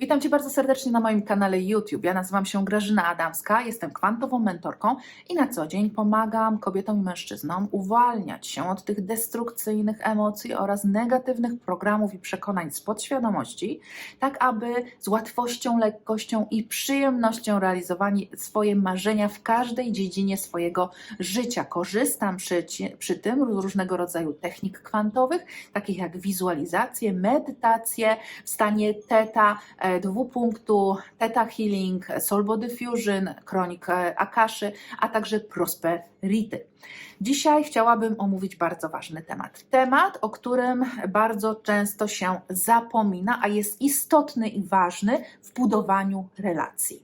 Witam Cię bardzo serdecznie na moim kanale YouTube. Ja nazywam się Grażyna Adamska, jestem kwantową mentorką i na co dzień pomagam kobietom i mężczyznom uwalniać się od tych destrukcyjnych emocji oraz negatywnych programów i przekonań z podświadomości, tak aby z łatwością, lekkością i przyjemnością realizowali swoje marzenia w każdej dziedzinie swojego życia. Korzystam przy, przy tym z różnego rodzaju technik kwantowych, takich jak wizualizacje, medytacje w stanie teta, dwupunktu, Theta Healing, Soul Body Fusion, Kronik e, Akaszy, a także Prosperity. Dzisiaj chciałabym omówić bardzo ważny temat. Temat, o którym bardzo często się zapomina, a jest istotny i ważny w budowaniu relacji.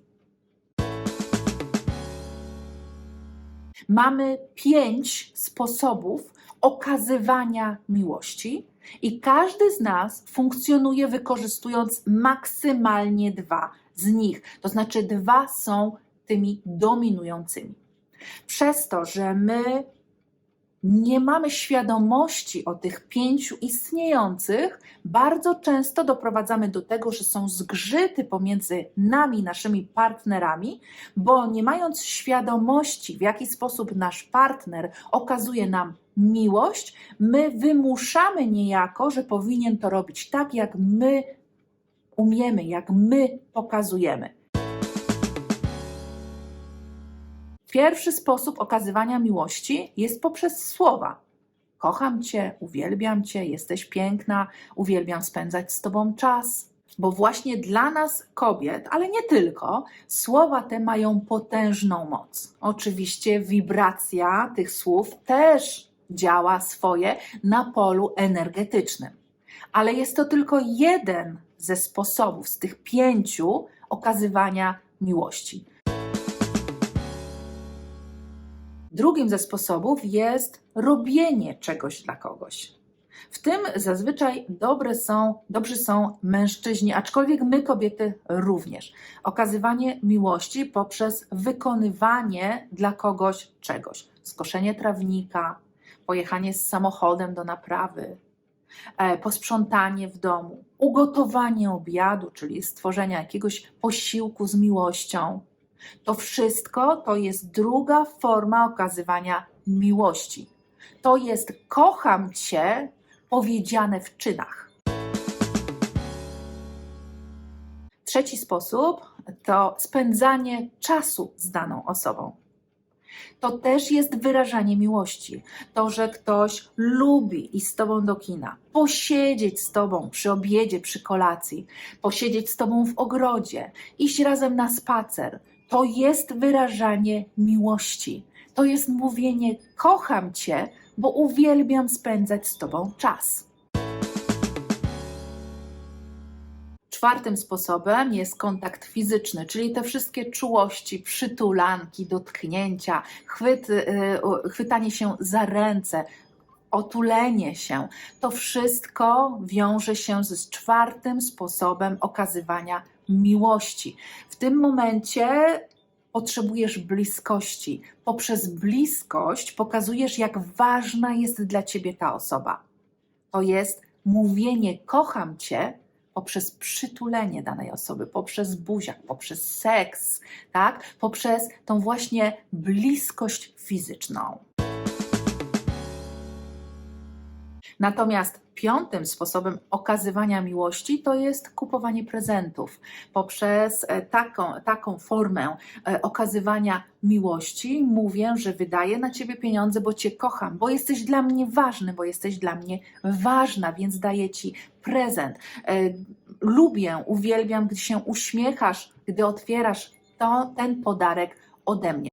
Mamy pięć sposobów okazywania miłości, i każdy z nas funkcjonuje wykorzystując maksymalnie dwa z nich. To znaczy, dwa są tymi dominującymi. Przez to, że my nie mamy świadomości o tych pięciu istniejących, bardzo często doprowadzamy do tego, że są zgrzyty pomiędzy nami, naszymi partnerami, bo nie mając świadomości, w jaki sposób nasz partner okazuje nam miłość, my wymuszamy niejako, że powinien to robić tak, jak my umiemy, jak my pokazujemy. Pierwszy sposób okazywania miłości jest poprzez słowa. Kocham Cię, uwielbiam Cię, jesteś piękna, uwielbiam spędzać z Tobą czas. Bo właśnie dla nas, kobiet, ale nie tylko, słowa te mają potężną moc. Oczywiście wibracja tych słów też działa swoje na polu energetycznym. Ale jest to tylko jeden ze sposobów z tych pięciu okazywania miłości. Drugim ze sposobów jest robienie czegoś dla kogoś. W tym zazwyczaj dobre są, dobrzy są mężczyźni, aczkolwiek my, kobiety, również. Okazywanie miłości poprzez wykonywanie dla kogoś czegoś. Skoszenie trawnika, pojechanie z samochodem do naprawy, e, posprzątanie w domu, ugotowanie obiadu, czyli stworzenie jakiegoś posiłku z miłością. To wszystko to jest druga forma okazywania miłości. To jest kocham cię powiedziane w czynach. Trzeci sposób to spędzanie czasu z daną osobą. To też jest wyrażanie miłości. To, że ktoś lubi iść z tobą do kina, posiedzieć z tobą przy obiedzie, przy kolacji, posiedzieć z tobą w ogrodzie, iść razem na spacer, to jest wyrażanie miłości. To jest mówienie: Kocham cię, bo uwielbiam spędzać z tobą czas. Czwartym sposobem jest kontakt fizyczny, czyli te wszystkie czułości, przytulanki, dotknięcia, chwyt, y, chwytanie się za ręce, otulenie się. To wszystko wiąże się z czwartym sposobem okazywania miłości. W tym momencie potrzebujesz bliskości. Poprzez bliskość pokazujesz, jak ważna jest dla ciebie ta osoba. To jest mówienie kocham cię poprzez przytulenie danej osoby, poprzez buziak, poprzez seks, tak? Poprzez tą właśnie bliskość fizyczną. Natomiast piątym sposobem okazywania miłości to jest kupowanie prezentów. Poprzez e, taką, taką formę e, okazywania miłości mówię, że wydaję na ciebie pieniądze, bo cię kocham, bo jesteś dla mnie ważny, bo jesteś dla mnie ważna, więc daję ci prezent. E, Lubię, uwielbiam, gdy się uśmiechasz, gdy otwierasz to, ten podarek ode mnie.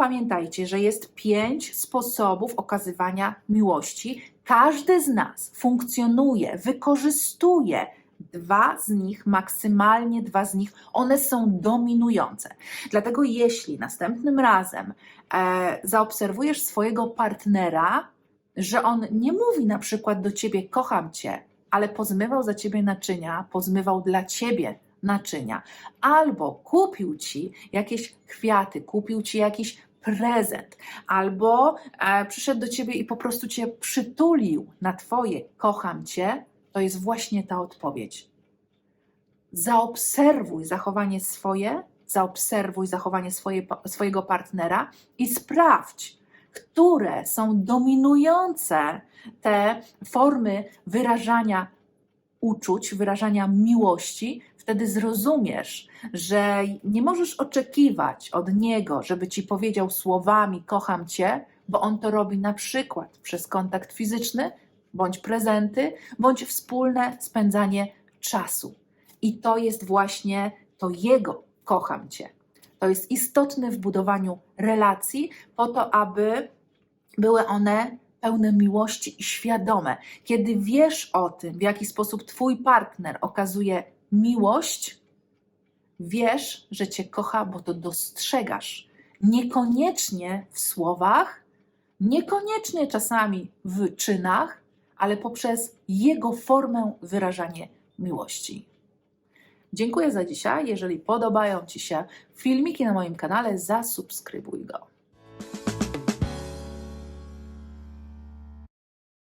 Pamiętajcie, że jest pięć sposobów okazywania miłości. Każdy z nas funkcjonuje, wykorzystuje dwa z nich, maksymalnie dwa z nich, one są dominujące. Dlatego, jeśli następnym razem e, zaobserwujesz swojego partnera, że on nie mówi na przykład do ciebie: Kocham cię, ale pozmywał za ciebie naczynia, pozmywał dla ciebie naczynia, albo kupił ci jakieś kwiaty, kupił ci jakiś prezent, albo e, przyszedł do ciebie i po prostu cię przytulił na twoje kocham cię, to jest właśnie ta odpowiedź. Zaobserwuj zachowanie swoje, zaobserwuj zachowanie swoje, swojego partnera i sprawdź, które są dominujące te formy wyrażania uczuć, wyrażania miłości, wtedy zrozumiesz, że nie możesz oczekiwać od niego, żeby ci powiedział słowami kocham cię, bo on to robi na przykład przez kontakt fizyczny, bądź prezenty, bądź wspólne spędzanie czasu. I to jest właśnie to jego kocham cię. To jest istotne w budowaniu relacji, po to, aby były one pełne miłości i świadome. Kiedy wiesz o tym, w jaki sposób Twój partner okazuje miłość, wiesz, że Cię kocha, bo to dostrzegasz. Niekoniecznie w słowach, niekoniecznie czasami w czynach, ale poprzez jego formę wyrażania miłości. Dziękuję za dzisiaj. Jeżeli podobają Ci się filmiki na moim kanale, zasubskrybuj go.